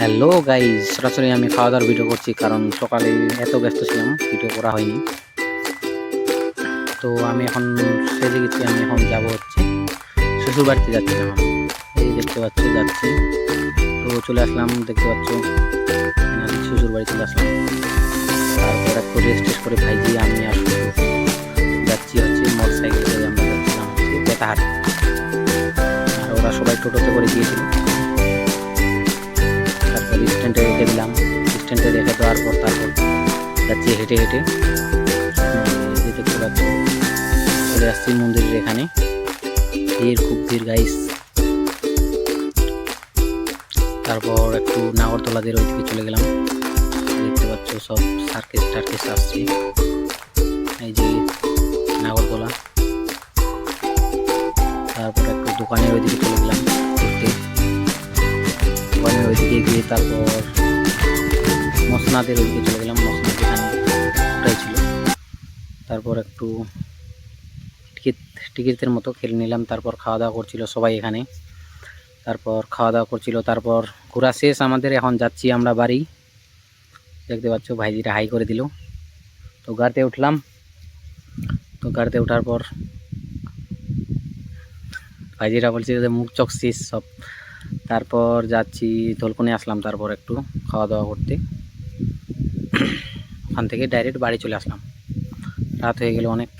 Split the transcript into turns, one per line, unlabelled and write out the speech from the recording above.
Hello guys সরাসরি আমি খাওয়া দাওয়ার ভিডিও করছি, কারণ সকালে এত ব্যস্ত ছিলাম ভিডিও করা হয়নি। তো আমি এখন সেজে গেছি, আমি এখন যাব হচ্ছে শ্বশুর বাড়িতে যাচ্ছি এখন। এই দেখতে পাচ্ছ, যাচ্ছি। তো চলে আসলাম, দেখতে পাচ্ছ শ্বশুর বাড়ি চলে আসলাম। তারপর একটু রেস্ট টেস্ট করে ভাইজি আমি আর যাচ্ছি হচ্ছে মোটর সাইকেলে আমরা যাচ্ছিলাম হচ্ছে বেতাহাট আর ওরা সবাই টোটোতে করে গিয়েছিল। তারপর স্ট্যান্ডে রেখে দিলাম। স্ট্যান্ডে রেখে দেওয়ার পর তারপর যাচ্ছি হেঁটে হেঁটে। দেখতে চলে আসছি মন্দিরের এখানে। ভিড় খুব ভিড় গাইস তারপর একটু নাগরতলাদের ওইদিকে চলে গেলাম। দেখতে পাচ্ছ, সব সার্কেস টার্কেস আসছে। এই যে নাগরতলা। তারপর একটু দোকানের ওইদিকে চলে গেলাম ঘুরতে। ওইদিকে গিয়ে তারপর মসনাদের ওইদিকে চলে গেলাম, মসনাদ এখানে ছিল। তারপর একটু টিকিট, টিকিটের মতো খেলে নিলাম, তারপর খাওয়া দাওয়া করছিল সবাই এখানে। তারপর খাওয়া দাওয়া করছিল, তারপর ঘোরা শেষ, আমাদের এখন যাচ্ছি আমরা বাড়ি। দেখতে পাচ্ছ ভাইজিরা হাই করে দিল। তো গাড়িতে উঠলাম। তো গাড়িতে ওঠার পর ভাইজিরা বলছে যে মুখ শেষ, সব তারপর যাচ্ছি ধলকুনে আসলাম তারপর একটু খাওয়া দাওয়া করতে। ওখান থেকে ডাইরেক্ট বাড়ি চলে আসলাম। রাত হয়ে গেল অনেক।